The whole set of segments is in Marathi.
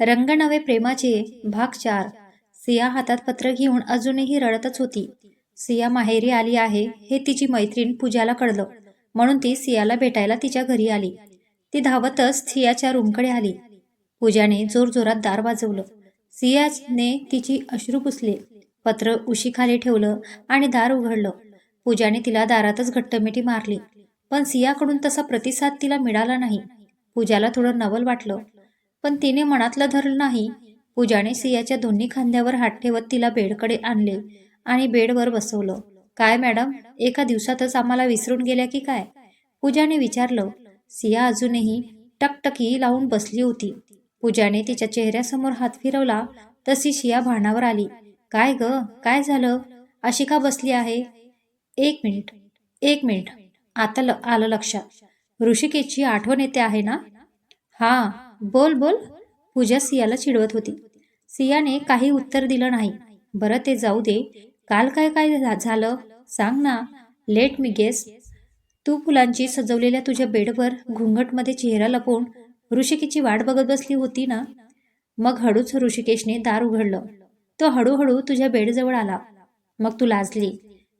रंग नवे प्रेमाचे भाग चार. सिया हातात पत्र घेऊन अजूनही रडतच होती. सिया माहेरी आली आहे हे तिची मैत्रीण पूजाला कळलं. म्हणून ती सियाला भेटायला तिच्या घरी आली. ती धावतच सियाच्या रूमकडे आली. पूजाने जोरजोरात दार वाजवलं. सियाने तिची अश्रू पुसले. पत्र उशीखाली ठेवलं आणि दार उघडलं. पूजाने तिला दारातच घट्टमिठी मारली. पण सियाकडून तसा प्रतिसाद तिला मिळाला नाही. पूजाला थोडं नवल वाटलं. पण तिने मनातलं धरलं नाही. पूजाने सियाच्या दोन्ही खांद्यावर हात ठेवत तिला बेडकडे आणले आणि बेडवर बसवलं. काय मॅडम एका दिवसातच आम्हाला विसरून गेल्या की काय? पूजाने विचारलं. सिया अजूनही टकटकी लावून बसली होती. पूजाने तिच्या चेहऱ्यासमोर हात फिरवला तशी शिया भानावर आली. काय ग? काय झालं? अशी का बसली आहे? एक मिनिट एक मिनिट. आता ल आलं लक्षात. ऋषिकेशची आठवण येते आहे ना? हा. बोल बोल. पूजा सियाला चिडवत होती. सियाने काही उत्तर दिलं नाही. बरं ते जाऊ दे. काल काय काय झालं? सांग ना. Let me guess. तू फुलांची सजवलेल्या तुझ्या बेडवर घुंगटमध्ये चेहरा लपवून ऋषिकेची वाट बघत बसली होती ना? मग हळूच ऋषिकेशने दार उघडलं. तो हळूहळू तुझ्या बेडजवळ आला. मग तू लाजली.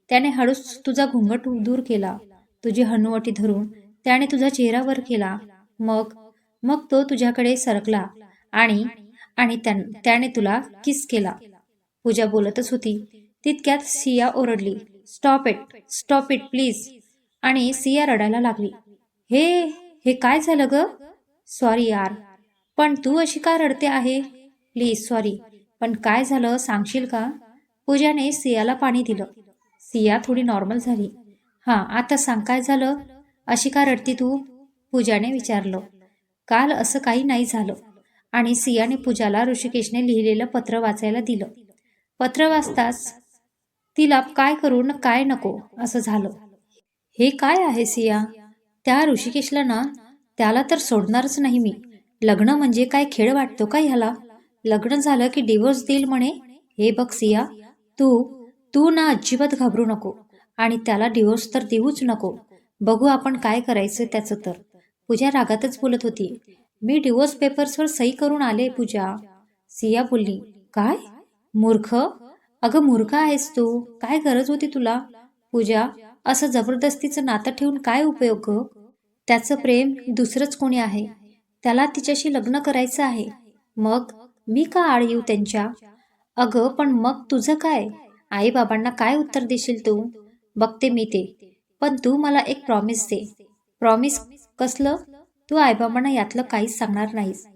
त्याने हळूच तुझा घुंगट दूर केला. तुझी हनुवटी धरून त्याने तुझा चेहरा वर केला. मग मग तो तुझ्याकडे सरकला आणि आणि त्याने तुला किस केला? पूजा बोलतच होती. तितक्यात Siya ओरडली. Stop it stop it please आणि सिया रडायला लागली. हे हे काय झालं ग? सॉरी यार. पण तू अशी का रडते आहे? प्लीज सॉरी पण काय झालं सांगशील का? पूजाने सियाला पाणी दिलं. सिया थोडी नॉर्मल झाली. हां आता सांग काय झालं? अशी का रडती तू? पूजाने विचारलं. काल असं काही नाही झालं. आणि सियाने पूजाला ऋषिकेशने लिहिलेलं पत्र वाचायला दिलं. पत्र वाचताच तिला काय करू न काय नको असं झालं. हे काय आहे सिया? त्या ऋषिकेशला ना त्याला तर सोडणारच नाही मी. लग्न म्हणजे काय खेळ वाटतो का ह्याला? लग्न झालं की डिवोर्स देईल म्हणे? हे बघ सिया तू तू ना अजिबात घाबरू नको. आणि त्याला डिवोर्स तर देऊच नको. बघू आपण काय करायचं त्याचं तर. पूजा रागातच बोलत होती. मी डिवोर्स पेपर्सवर सही करून आले पूजा. सिया बोलली काय? मूर्ख? अगं मूर्ख आहेस तू. काय गरज होती तुला? पूजा असं जबरदस्तीचं नातं ठेवून काय उपयोग त्याचं प्रेम दुसरंच कोणी आहे? त्याला तिच्याशी लग्न करायचं आहे. मग मी का आड येऊ त्यांच्या? अगं पण मग तुझं काय? आई बाबांना काय उत्तर देशील तू? बघते मी ते. पण तू मला एक प्रॉमिस दे. प्रॉमिस कसलं? तू आईबाबांना यातलं काहीच सांगणार नाहीस.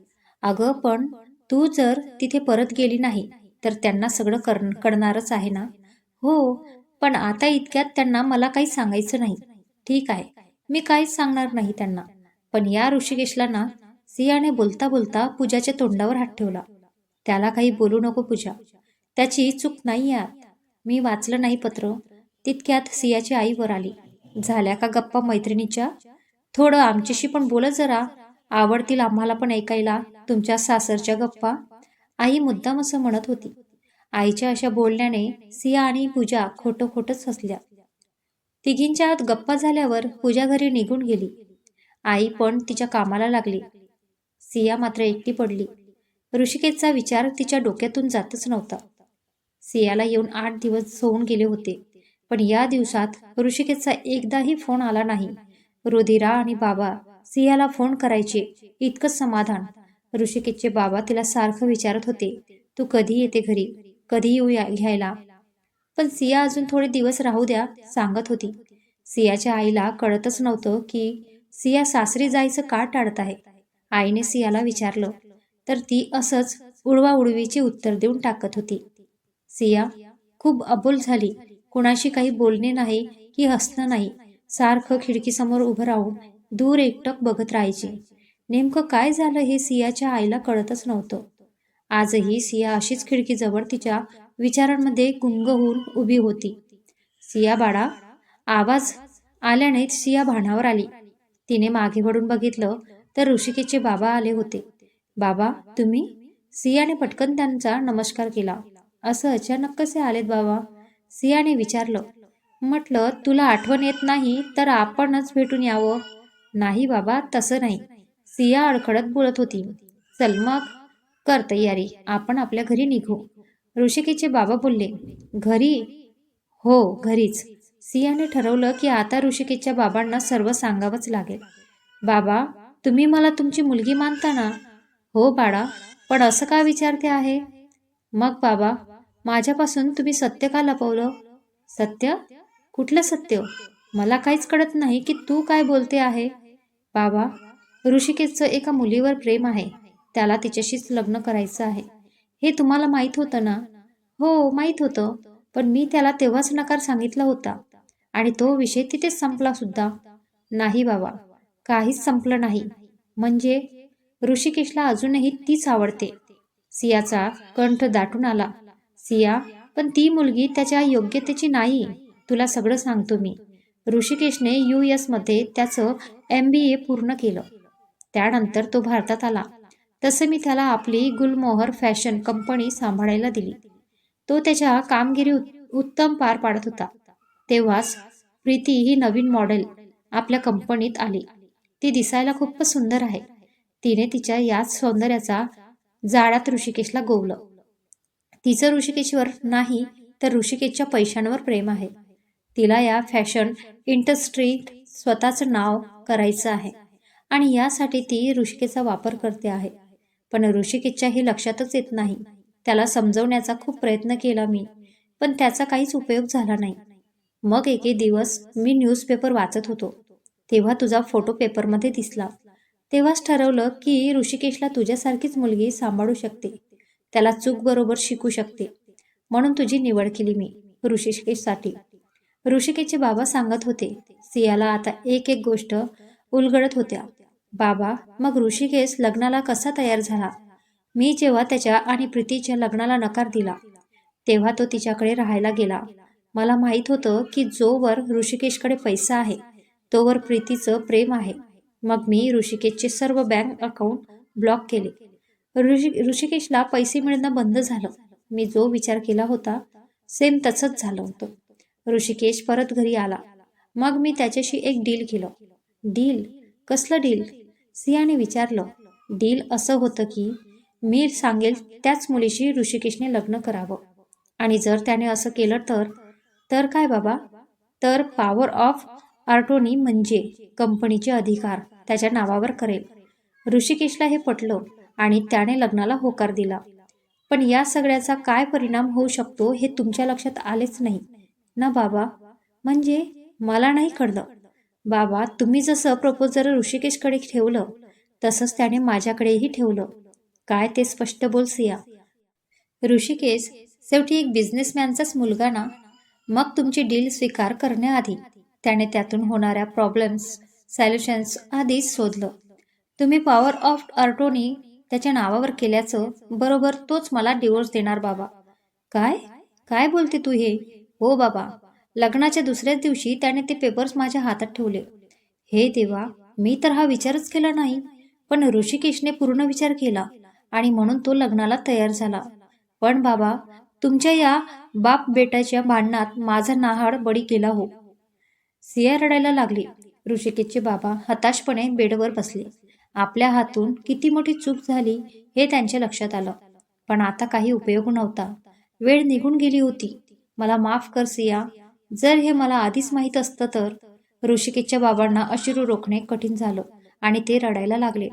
अगं पण तू जर तिथे परत गेली नाही तर त्यांना सगळं कर कळणारच आहे ना? हो पण आता इतक्यात त्यांना मला काही सांगायचं नाही. ठीक आहे मी काहीच सांगणार नाही त्यांना. पण या ऋषिकेशला ना सियाने बोलता बोलता पूजाच्या तोंडावर हात ठेवला. त्याला काही बोलू नको पूजा. त्याची चूक नाही यात मी वाचलं नाही पत्र. तितक्यात सियाची आई वर आली. झाल्या का गप्पा मैत्रिणीच्या? थोडं आमच्याशी पण बोलत जरा. आवडतील आम्हाला पण ऐकायला तुमच्या सासरच्या गप्पा. आई मुद्दाम असं म्हणत होती. आईच्या अशा बोलण्याने सिया आणि पूजा खोटं खोटंच हसल्या. तिघींच्या आत गप्पा झाल्यावर पूजा घरी निघून गेली. आई पण तिच्या कामाला लागली. सिया मात्र एकटी पडली. ऋषिकेशचा विचार तिच्या डोक्यातून जातच नव्हता. सियाला येऊन आठ दिवस होऊन गेले होते. पण या दिवसात ऋषिकेशचा एकदाही फोन आला नाही. रुधिरा आणि बाबा सियाला फोन करायचे. इतकंच समाधान. ऋषिकेशचे बाबा तिला सारखं विचारत होते. तू कधी येते घरी? कधी येऊ घ्यायला? पण सिया अजून थोडे दिवस राहू द्या सांगत होती. सियाच्या आईला कळतच नव्हतं की सिया सासरी जायचं का टाळत आहे. आईने सियाला विचारलं. तर ती असंच उडवाउडवीची उत्तर देऊन टाकत होती. सिया खूप अबोल झाली. कुणाशी काही बोलणे नाही की हसणं नाही. सारखं खिडकीसमोर उभं राहून दूर एकटक बघत राहायची. नेमकं काय झालं हे सियाच्या आईला कळतच नव्हतं. आजही सिया अशीच खिडकीजवळ तिच्या विचारांमध्ये गुंग होऊन उभी होती. सिया बाळा आवाज आल्याने सिया भानावर आली. तिने मागे वळून बघितलं तर ऋषिकेचे बाबा आले होते. बाबा तुम्ही? सियाने पटकन त्यांचा नमस्कार केला. असं अचानक कसे आलेत बाबा? सियाने विचारलं. म्हटलं तुला आठवण येत नाही तर आपणच भेटून यावं. नाही बाबा तसं नाही. सिया अडखडत बोलत होती. चल मग कर तयारी आपण आपल्या घरी निघू. ऋषिकेचे बाबा बोलले घरी? हो घरीच. सियाने ठरवलं की आता ऋषिकेच्या बाबांना सर्व सांगावंच लागेल. बाबा तुम्ही मला तुमची मुलगी मानता ना? हो बाळा पण असं का विचारते आहे? मग बाबा माझ्यापासून तुम्ही सत्य का लपवलं? सत्य? कुठलं सत्य? मला काहीच कळत नाही की तू काय बोलते आहे. बाबा ऋषिकेशचं एका मुलीवर प्रेम आहे. त्याला तिच्याशीच लग्न करायचं आहे. हे तुम्हाला माहीत होतं ना? हो माहीत होतं. पण मी त्याला तेव्हाच नकार सांगितला होता. आणि तो विषय तिथेच संपला सुद्धा. नाही बाबा काहीच संपलं नाही. म्हणजे ऋषिकेशला अजूनही तीच आवडते. सियाचा कंठ दाटून आला. सिया पण ती मुलगी त्याच्या योग्यतेची नाही. तुला सगळं सांगतो मी. ऋषिकेशने यू मध्ये त्याचं एम बी ए पूर्ण केलं. त्यानंतर तो भारतात आला. तसं मी त्याला आपली गुलमोहर फॅशन कंपनी सांभाळायला दिली. तो त्याच्या कामगिरी उत्तम पार पाडत होता. तेव्हाच प्रीती ही नवीन मॉडेल आपल्या कंपनीत आली. ती दिसायला खूपच सुंदर आहे. तिने तिच्या याच सौंदर्याचा जाळ्यात ऋषिकेशला गोवलं. तिचं ऋषिकेशवर नाही तर ऋषिकेशच्या पैशांवर प्रेम आहे. तिला या फॅशन इंडस्ट्रीत स्वतःचं नाव करायचं आहे. आणि यासाठी ती ऋषिकेचा वापर करते आहे. पण ऋषिकेशच्या हे लक्षातच येत नाही. त्याला समजवण्याचा खूप प्रयत्न केला मी पण त्याचा काहीच उपयोग झाला नाही. मग एके दिवस मी न्यूजपेपर वाचत होतो. तेव्हा तुझा फोटो पेपरमध्ये दिसला. तेव्हाच ठरवलं की ऋषिकेशला तुझ्यासारखीच मुलगी सांभाळू शकते. त्याला चूक बरोबर शिकू शकते. म्हणून तुझी निवड केली मी ऋषिकेशसाठी. ऋषिकेशचे बाबा सांगत होते सियाला आता एक एक गोष्ट उलगडत होत्या. बाबा मग ऋषिकेश लग्नाला कसा तयार झाला? मी जेव्हा त्याच्या आणि प्रीतीच्या लग्नाला नकार दिला तेव्हा तो तिच्याकडे राहायला गेला. मला माहीत होतं की जोवर ऋषिकेशकडे पैसा आहे तोवर प्रीतीचं प्रेम आहे. मग मी ऋषिकेशचे सर्व बँक अकाउंट ब्लॉक केले. ऋषि ऋषिकेशला पैसे मिळणं बंद झालं. मी जो विचार केला होता सेम तसंच झालं होतं. ऋषिकेश परत घरी आला. मग मी त्याच्याशी एक डील केलं. डील? कसलं डील? सियाने विचारलं. डील असं होतं की मी सांगेल त्याच मुलीशी ऋषिकेशने लग्न करावं. आणि जर त्याने असं केलं तर? तर काय बाबा? तर पॉवर ऑफ आर्टोनी म्हणजे कंपनीचे अधिकार त्याच्या नावावर करेल. ऋषिकेशला हे पटलं आणि त्याने लग्नाला होकार दिला. पण या सगळ्याचा काय परिणाम होऊ शकतो हे तुमच्या लक्षात आलेच नाही. ना बाबा? म्हणजे मला नाही कळलं. बाबा तुम्ही जसं प्रपोजर ऋषिकेशकडे ठेवलं तसंच त्याने माझ्याकडेही ठेवलं. काय ते स्पष्ट बोल सिया. ऋषिकेश शेवटी एक बिझनेसमॅनचाच मुलगा ना? मग तुमची डील स्वीकार करण्याआधी त्याने त्यातून होणाऱ्या प्रॉब्लेम्स सॉल्युशन्स आधीच शोधलं. तुम्ही पॉवर ऑफ आर्टोनी त्याच्या नावावर केल्याचं बरोबर तोच मला डिवोर्स देणार बाबा. काय? काय बोलते तू हे? हो बाबा. लग्नाच्या दुसऱ्याच दिवशी त्याने ते पेपर्स माझ्या हातात ठेवले. हे देवा मी तर हा विचारच केला नाही पण ऋषिकेशने पूर्ण विचार केला आणि म्हणून तो लग्नाला तयार झाला. पण बाबा तुमच्या या बाप बेटाच्या भांडणात माझा नाहाड बळी केला हो. सिया रडायला लागली. ऋषिकेशचे बाबा हताशपणे बेडवर बसले. आपल्या हातून किती मोठी चूक झाली हे त्यांच्या लक्षात आलं. पण आता काही उपयोग नव्हता. वेळ निघून गेली होती. मला माफ कर सिया. जर हे मला आधीच माहीत असतं तर ऋषिकेशच्या बाबांना अश्रू रोखणे कठीण झालं आणि ते रडायला लागले.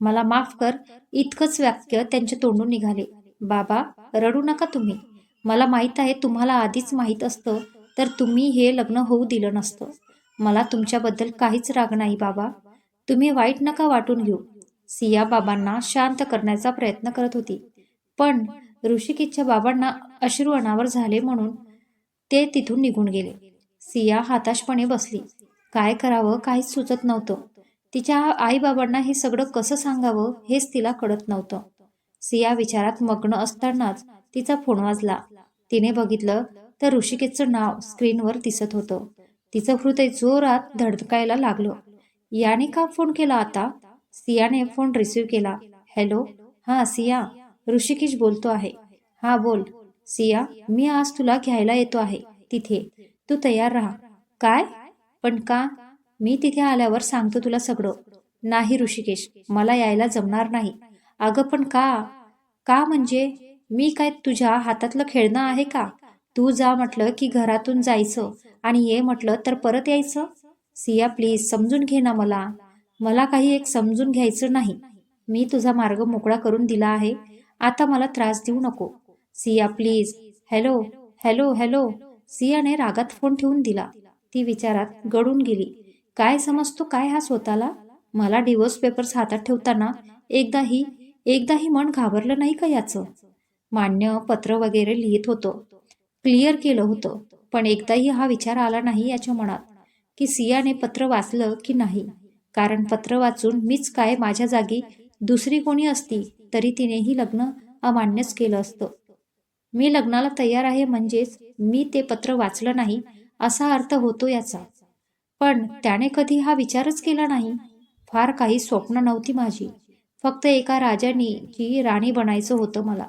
मला माफ कर इतकंच वाक्य त्यांच्या तोंडून निघाले. बाबा रडू नका तुम्ही. मला माहीत आहे तुम्हाला आधीच माहीत असतं तर तुम्ही हे लग्न होऊ दिलं नसतं. मला तुमच्याबद्दल काहीच राग नाही बाबा. तुम्ही वाईट नका वाटून घेऊ. सिया बाबांना शांत करण्याचा प्रयत्न करत होती. पण ऋषिकेशच्या बाबांना अश्रू अनावर झाले म्हणून ते तिथून निघून गेले. सिया हाताशपणे बसली. काय करावं काहीच सुचत नव्हतं. तिच्या आईबाबांना हे सगळं कसं सांगावं हेच तिला कळत नव्हतं. सिया विचारात मग्न असतानाच तिचा फोन वाजला. तिने बघितलं तर ऋषिकेशचं नाव स्क्रीनवर दिसत होतं. तिचं हृदय जोरात धडकायला लागलं. याने का फोन केला आता? सियाने फोन रिसीव्ह केला. हॅलो? हा सिया. ऋषिकेश बोलतो आहे. हा बोल सिया मी आज तुला घ्यायला येतो आहे. तिथे. तू तयार राहा. काय? पण का? मी तिथे आल्यावर सांगतो तुला सगळं. नाही ऋषिकेश मला यायला जमणार नाही. अगं पण का? का म्हणजे? मी काय तुझ्या हातातलं खेळणं आहे का? तू जा म्हटलं की घरातून जायचं आणि ये म्हटलं तर परत यायचं? सिया प्लीज समजून घे ना मला. मला काही एक समजून घ्यायचं नाही. मी तुझा मार्ग मोकळा करून दिला आहे. आता मला त्रास देऊ नको. Siya please. Hello hello hello. सियाने रागात फोन ठेवून दिला. ती विचारात गळून गेली. काय समजतो काय हा स्वतःला? मला डिवोर्स पेपर्स हातात ठेवताना एकदाही एकदाही मन घाबरलं नाही का याचं? मान्य पत्र वगैरे लिहित होतो. क्लिअर केलं होतं. पण एकदाही हा विचार आला नाही याच्या मनात. की सियाने पत्र वाचलं की नाही? कारण पत्र वाचून मीच काय माझ्या जागी दुसरी कोणी असती? तरी तिनेही लग्न अमान्यच केलं असतं. मी लग्नाला तयार आहे म्हणजेच मी ते पत्र वाचलं नाही असा अर्थ होतो याचा. पण त्याने कधी हा विचारच केला नाही. फार काही स्वप्न नव्हती माझी. फक्त एका राजानी की राणी बनायचं होतं मला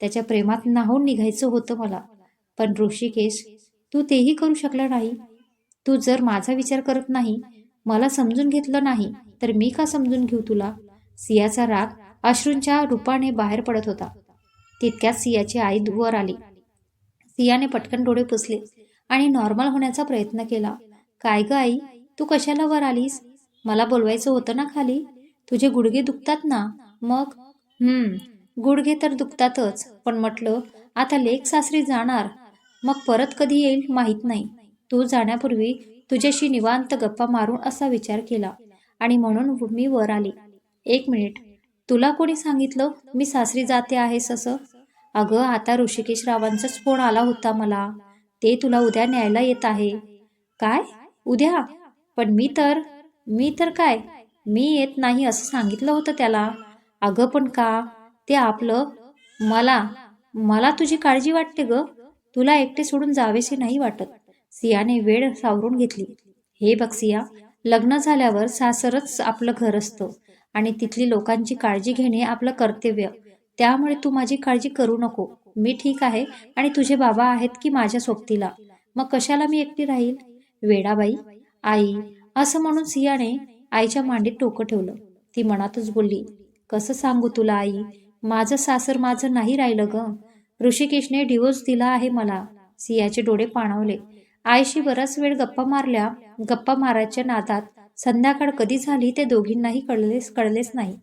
त्याच्या प्रेमात नाहून निघायचं होतं मला. पण ऋषिकेश तू तेही करू शकला नाही. तू जर माझा विचार करत नाही मला समजून घेतलं नाही तर मी का समजून घेऊ तुला? सियाचा राग अश्रूंच्या रूपाने बाहेर पडत होता. तितक्यात सियाची आई वर आली. सियाने पटकन डोळे पुसले आणि नॉर्मल होण्याचा प्रयत्न केला. काय ग आई तू कशाला वर आलीस? मला बोलवायचं होतं ना खाली? तुझे गुडघे दुखतात ना? मग? हम्म गुडघे तर दुखतातच पण म्हटलं आता लेक सासरी जाणार. मग परत कधी येईल माहीत नाही. तू जाण्यापूर्वी तुझ्याशी निवांत गप्पा मारून असा विचार केला आणि म्हणून मी वर आली. एक मिनिट. तुला कोणी सांगितलं? मी सासरी जाते आहेस असं अगं आता ऋषिकेश रावांचाच फोन आला होता मला. ते तुला उद्या न्यायला येत आहे. काय? उद्या? पण मी तर मी तर काय? मी येत नाही असं सांगितलं होतं त्याला. अगं पण का? ते आपलं मला मला तुझी काळजी वाटते ग. तुला एकटे सोडून जावेसे नाही वाटत. सियाने वेळ सावरून घेतली. हे बघ सिया लग्न झाल्यावर सासरच आपलं घर असतं. आणि तिथली लोकांची काळजी घेणे आपलं कर्तव्य. त्यामुळे तू माझी काळजी करू नको. मी ठीक आहे आणि तुझे बाबा आहेत की माझ्या सोबतीला. मग कशाला मी एकटी राहील? वेडाबाई आई असं म्हणून सियाने आईच्या मांडीत टोकं ठेवलं. ती मनातच बोलली कसं सांगू तुला आई? माझं सासर माझं नाही राहिलं ग. ऋषिकेशने डिवोर्स दिला आहे मला. सियाचे डोळे पाणावले. आईशी बराच वेळ गप्पा मारल्या गप्पा मारायच्या नादात संध्याकाळ कधी झाली ते दोघींनाही कळलेच कळलेच नाही.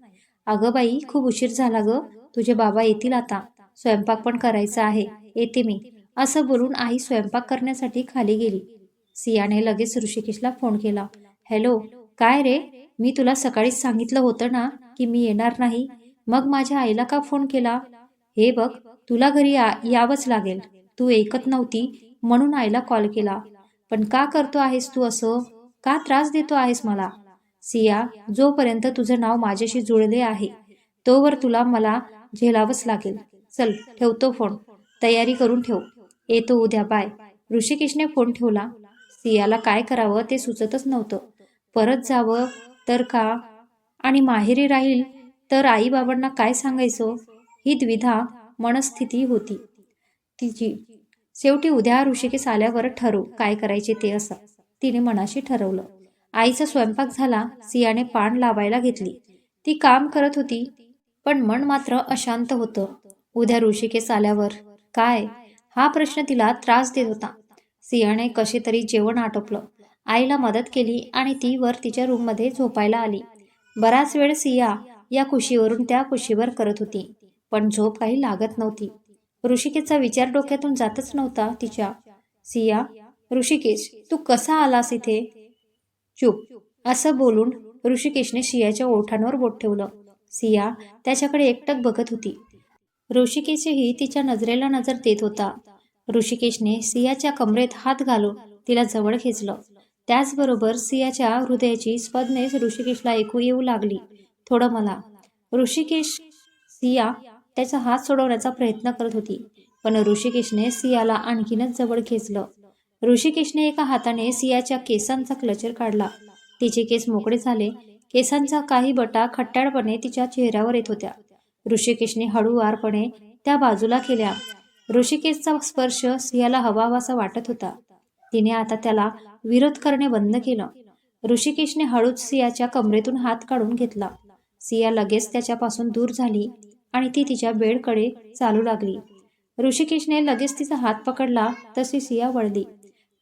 अगं बाई खूप उशीर झाला ग. तुझे बाबा येतील आता. स्वयंपाक पण करायचा आहे. येते मी. असं बोलून आई स्वयंपाक करण्यासाठी खाली गेली. सियाने लगेच ऋषिकेशला फोन केला. हॅलो काय रे? मी तुला सकाळीच सांगितलं होतं ना की मी येणार नाही. मग माझ्या आईला का फोन केला? हे बघ तुला घरी यावंच लागेल. तू ऐकत नव्हती म्हणून आईला कॉल केला. पण का करतो आहेस तू असं? का त्रास देतो आहेस मला? सिया जोपर्यंत तुझं नाव माझ्याशी जुळले आहे तोवर तुला मला झेलावंच लागेल. चल ठेवतो फोन. तयारी करून ठेव. येतो उद्या बाय. ऋषिकेशने फोन ठेवला. सियाला काय करावं ते सुचतच नव्हतं. परत जावं तर का? आणि माहेरी राहील तर आई बाबांना काय सांगायचं? ही द्विधा मनस्थिती होती. तिची. शेवटी उद्या ऋषिकेश आल्यावर ठरवू काय करायचे ते असं. तिने मनाशी ठरवलं. आईचा स्वयंपाक झाला सियाने पान लावायला घेतली. ती काम करत होती पण मन मात्र अशांत होतं. उद्या ऋषिकेस आल्यावर काय? हा प्रश्न तिला त्रास देत होता. सियाने कसे तरी जेवण आटोपलं. आईला मदत केली आणि ती वर तिच्या रूममध्ये झोपायला आली. बराच वेळ सिया या कुशीवरून त्या कुशीवर करत होती पण झोप काही लागत नव्हती. ऋषिकेचा विचार डोक्यातून जातच नव्हता तिच्या. सिया ऋषिकेश तू कसा आलास इथे? चुप. असं बोलून ऋषिकेशने सियाच्या ओठांवर बोट ठेवलं. सिया त्याच्याकडे एकटक बघत होती. ऋषिकेशही तिच्या नजरेला नजर देत होता. ऋषिकेशने सियाच्या कमरेत हात घालून तिला जवळ खेचलं. त्याचबरोबर सियाच्या हृदयाची स्पदनेच ऋषिकेशला ऐकू येऊ लागली. थोडं मला. ऋषिकेश सिया त्याचा हात सोडवण्याचा प्रयत्न करत होती. पण ऋषिकेशने सियाला आणखीनच जवळ खेचलं. ऋषिकेशने एका हाताने सियाच्या केसांचा क्लचर काढला. तिचे केस मोकळे झाले. केसांचा काही बटा खट्टाळपणे तिच्या चेहऱ्यावर येत होत्या. ऋषिकेशने हळूवारपणे त्या बाजूला केल्या. ऋषिकेशचा स्पर्श सियाला हवावासा वाटत होता. तिने आता त्याला विरोध करणे बंद केलं. ऋषिकेशने हळूच सियाच्या कमरेतून हात काढून घेतला. सिया लगेच त्याच्यापासून दूर झाली आणि ती तिच्या बेडकडे चालू लागली. ऋषिकेशने लगेच तिचा हात पकडला तशी सिया वळली.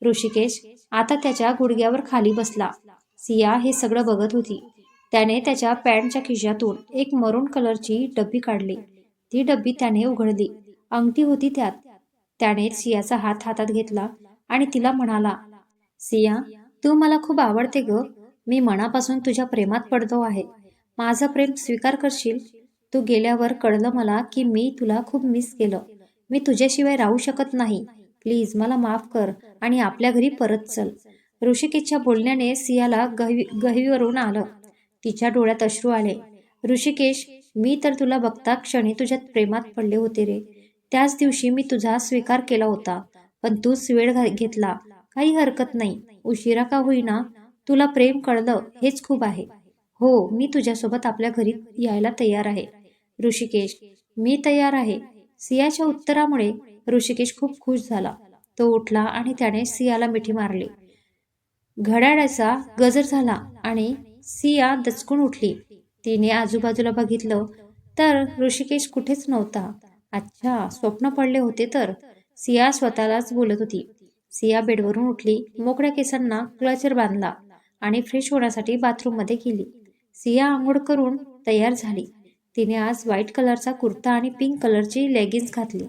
ऋषिकेश आता त्याच्या गुडघ्यावर खाली बसला. सिया हे सगळं बघत होती. त्याने त्याच्या पॅन्टच्या खिशातून एक मरून कलरची डब्बी काढली. ती डब्बी त्याने उघडली. अंगठी होती त्यात. त्याने सियाचा हात हातात घेतला आणि तिला म्हणाला सिया तू मला खूप आवडते ग. मी मनापासून तुझ्या प्रेमात पडतो आहे. माझं प्रेम स्वीकार करशील? तू गेल्यावर कळलं मला की मी तुला खूप मिस केलं. मी तुझ्याशिवाय राहू शकत नाही. प्लीज मला माफ कर. आणि आपल्या घरी परत चल. ऋषिकेशच्या बोलण्याने सियाला गहिवी गहिवरून आलं. तिच्या डोळ्यात अश्रू आले. ऋषिकेश मी तर तुला बघता क्षणी तुझ्यात प्रेमात पडले होते रे. त्याच दिवशी मी तुझा स्वीकार केला होता. पण तूच वेळ घेतला. काही हरकत नाही. उशिरा का होईना? तुला प्रेम कळलं हेच खूप आहे. हो मी तुझ्यासोबत आपल्या घरी यायला तयार आहे. ऋषिकेश मी तयार आहे. सियाच्या उत्तरामुळे ऋषिकेश खूप खुश झाला. तो उठला आणि त्याने सियाला मिठी मारली. घड्याळाचा गजर झाला आणि सिया दचकून उठली. तिने आजूबाजूला बघितलं तर ऋषिकेश कुठेच नव्हता. अच्छा स्वप्न पडले होते तर. सिया स्वतःलाच बोलत होती. सिया बेडवरून उठली मोकळ्या केसांना क्लचर बांधला आणि फ्रेश होण्यासाठी बाथरूममध्ये गेली. सिया आंघोळ करून तयार झाली. तिने आज व्हाईट कलरचा कुर्ता आणि पिंक कलरची लेगिन्स घातली.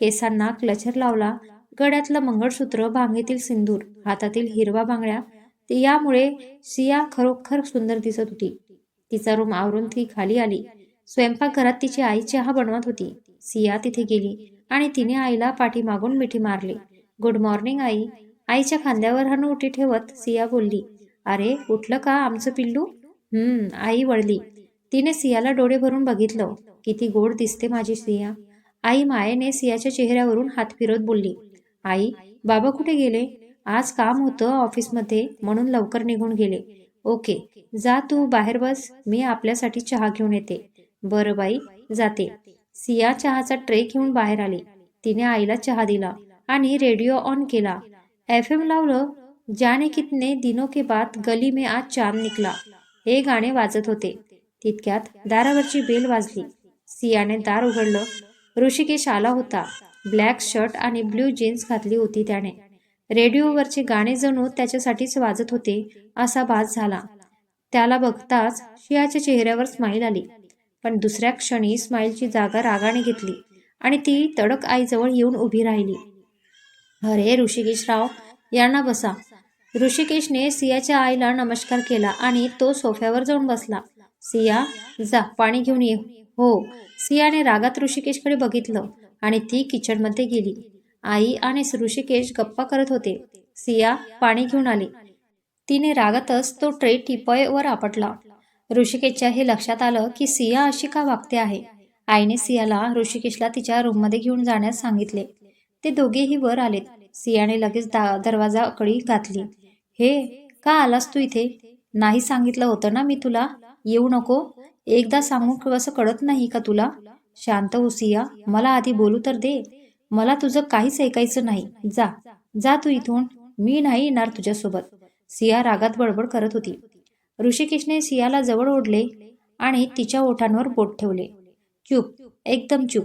केसांना क्लचर लावला गळ्यातलं मंगळसूत्र भांगेतील सिंदूर हातातील हिरवा बांगड्या यामुळे सिया खरोखर सुंदर दिसत होती. तिचा रूम आवरून ती खाली आली. स्वयंपाकघरात तिची आई चहा बनवत होती. सिया तिथे गेली आणि तिने आईला पाठीमागून मिठी मारली. गुड मॉर्निंग आई. आईच्या खांद्यावर हनुवटी ठेवत सिया बोलली अरे उठलं का आमचं पिल्लू? हम्म आई वळली. तिने सियाला डोळे भरून बघितलं. किती गोड दिसते माझी सिया. आई मायेने सियाच्या चेहऱ्यावरून हात फिरवत बोलली आई बाबा कुठे गेले? आज काम होतं ऑफिसमध्ये म्हणून लवकर निघून गेले. ओके जा तू बाहेर बस मी आपल्यासाठी चहा घेऊन येते. बरं बाई जाते. सिया चहाचा ट्रे घेऊन बाहेर आली. तिने आईला चहा दिला आणि रेडिओ ऑन केला. एफ एम लावलं. जाने कितने दिनों के बाद गली में आज चांद निकला. हे गाणे वाजत होते. तितक्यात दारावरची बेल वाजली. सियाने दार उघडलं. ऋषिकेश आला होता. ब्लॅक शर्ट आणि ब्ल्यू जीन्स घातली होती त्याने. रेडिओवरचे गाणे जणू त्याच्यासाठीच वाजत होते असा भास झाला. त्याला बघताच शियाच्या चेहऱ्यावर स्माईल आली. पण दुसऱ्या क्षणी स्माईलची जागा रागाने घेतली आणि ती तडक आईजवळ येऊन उभी राहिली. अरे ऋषिकेशराव यांना बसा. ऋषिकेशने सियाच्या आईला नमस्कार केला आणि तो सोफ्यावर जाऊन बसला. सिया जा पाणी घेऊन ये. हो. सियाने रागात ऋषिकेशकडे बघितलं. आणि ती किचनमध्ये गेली. आई आणि ऋषिकेश गप्पा करत होते. सिया पाणी घेऊन आली. तिने रागातच तो ट्रे टिपॉयवर आपटला. ऋषिकेशच्या हे लक्षात आलं की सिया अशी का वागते आहे? आईने सियाला ऋषिकेशला तिच्या रूममध्ये घेऊन जाण्यास सांगितले. ते दोघेही वर आलेत. सियाने लगेच दा दरवाजा कडी घातली. हे का आलास तू इथे? नाही सांगितलं होतं ना मी तुला? येऊ नको. एकदा सांगून कसं कळत नाही का तुला? शांत हो सिया मला आधी बोलू तर दे. मला तुझं काहीच ऐकायचं नाही. जा. जा तू इथून. मी नाही येणार तुझ्यासोबत. सिया रागात बडबड करत होती. ऋषिकेशने सियाला जवळ ओढले आणि तिच्या ओठांवर बोट ठेवले. चूप. एकदम चूप.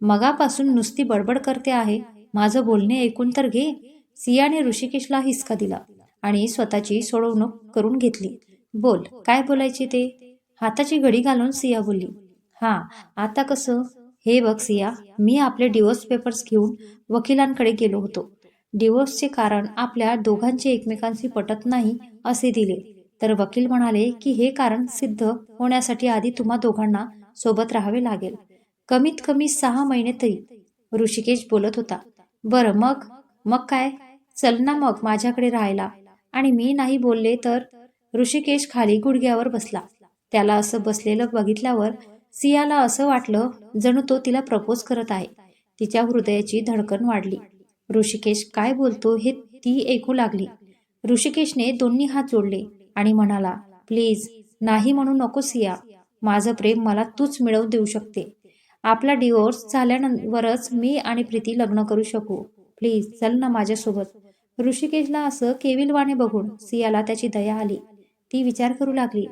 मगापासून नुसती बडबड करते आहे. माझं बोलणे ऐकून तर घे. सियाने ऋषिकेशला हिसका दिला आणि स्वतःची सोडवणूक करून घेतली. बोल. काय बोलायचे ते? हाताची घडी घालून सिया बोलली. हा आता कसं? हे बघ सिया मी आपले डिवोर्स पेपर्स घेऊन वकिलांकडे गेलो होतो. डिवोर्सचे कारण आपल्या दोघांचे एकमेकांशी पटत नाही असे दिले. तर वकील म्हणाले की हे कारण सिद्ध होण्यासाठी आधी तुम्हा दोघांना सोबत राहावे लागेल. कमीत कमी सहा महिने तरी. ऋषिकेश बोलत होता. बरं मग? मग काय? चल ना मग माझ्याकडे राहायला. आणि मी नाही बोलले तर? ऋषिकेश खाली गुडघ्यावर बसला. त्याला असं बसलेलं बघितल्यावर सियाला असं वाटलं जणू तो तिला प्रपोज करत आहे. तिच्या हृदयाची धडकन वाढली. ऋषिकेश काय बोलतो हे ती ऐकू लागली. ऋषिकेशने दोन्ही हात जोडले आणि म्हणाला प्लीज नाही म्हणू नको सिया. माझं प्रेम मला तूच मिळवून देऊ शकते. आपला डिवोर्स झाल्यानंतरच मी आणि प्रीती लग्न करू शकू. प्लीज चल ना माझ्यासोबत. ऋषिकेशला असं केविलवाने बघून सियाला त्याची दया आली. ती विचार करू लागली.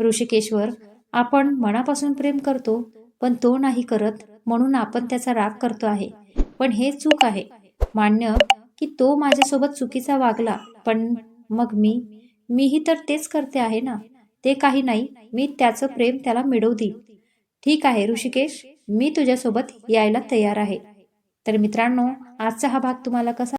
ऋषिकेशवर आपण मनापासून प्रेम करतो पण तो नाही करत म्हणून आपण त्याचा राग करतो आहे. पण हे चूक आहे. मान्य की तो माझ्यासोबत चुकीचा वागला पण मग मी मीही तर तेच करते आहे ना? ते काही नाही मी त्याचं प्रेम त्याला मिळवू देईन ठीक आहे ऋषिकेश मी तुझ्यासोबत यायला तयार आहे. तर मित्रांनो आजचा हा भाग तुम्हाला कसा